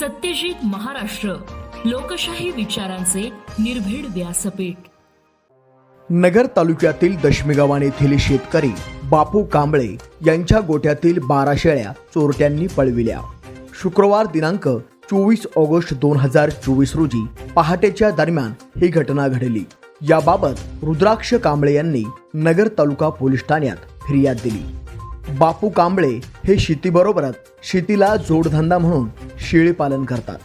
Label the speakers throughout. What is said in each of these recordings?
Speaker 1: सत्यजित महाराष्ट्र लोकशाही विचारांचे निर्भीड व्यासपीठ.
Speaker 2: नगर तालुक्यातील दशमीगावान येथील शेतकरी बापू कांबळे यांच्या गोट्यातील बारा शेळ्या चोरट्यांनी पळविल्या. शुक्रवार दिनांक चोवीस ऑगस्ट दोन हजार चोवीस रोजी पहाटेच्या दरम्यान ही घटना घडली. याबाबत रुद्राक्ष कांबळे यांनी नगर तालुका पोलीस ठाण्यात फिर्याद दिली. बापू कांबळे हे शेतीबरोबरच शेतीला जोडधंदा म्हणून शेळी पालन करतात.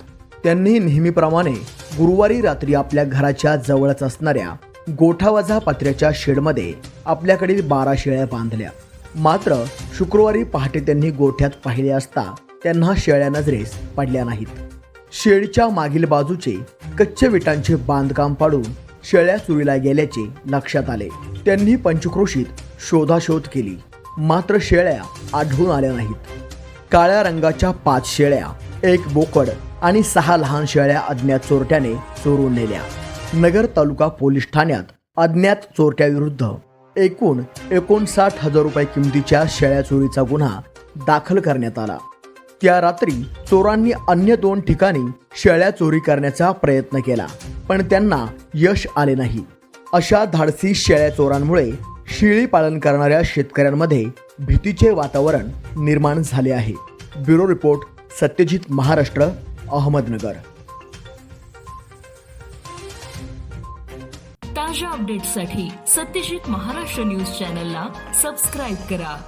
Speaker 2: त्यांनी नेहमीप्रमाणे गुरुवारी रात्री आपल्या घराच्या जवळच असणाऱ्या गोठावजा पत्र्याच्या शेडमध्ये आपल्याकडील बारा शेळ्या बांधल्या. मात्र शुक्रवारी पहाटे त्यांनी गोठ्यात पाहिले असता त्यांना शेळ्या नजरेस पडल्या नाहीत. शेडच्या मागील बाजूचे कच्चे विटांचे बांधकाम पाडून शेळ्या चुरीला गेल्याचे लक्षात आले. त्यांनी पंचक्रोशीत शोधाशोध केली. मात्र शेळ्या आढळून आल्या नाहीत. काळ्या रंगाच्या पाच शेळ्या एक बोकड आणि सहा लहान शेळ्या अज्ञात चोरट्याने चोरून नेल्या. नगर तालुका पोलीस ठाण्यात अज्ञात चोरट्याविरुद्ध एकूण एकोणसाठ हजार रुपये किमतीच्या शेळ्या चोरीचा गुन्हा दाखल करण्यात आला. त्या रात्री चोरांनी अन्य दोन ठिकाणी शेळ्या चोरी करण्याचा प्रयत्न केला पण त्यांना यश आले नाही. अशा धाडसी शेळ्या चोरांमुळे शेळी पालन करणाऱ्या शेतकऱ्यांमध्ये भीतीचे वातावरण निर्माण झाले आहे. Bureau report Satyajit Maharashtra Ahmednagar.
Speaker 1: ताज्या अपडेट्ससाठी सत्यजित महाराष्ट्र न्यूज चॅनलला सबस्क्राईब करा.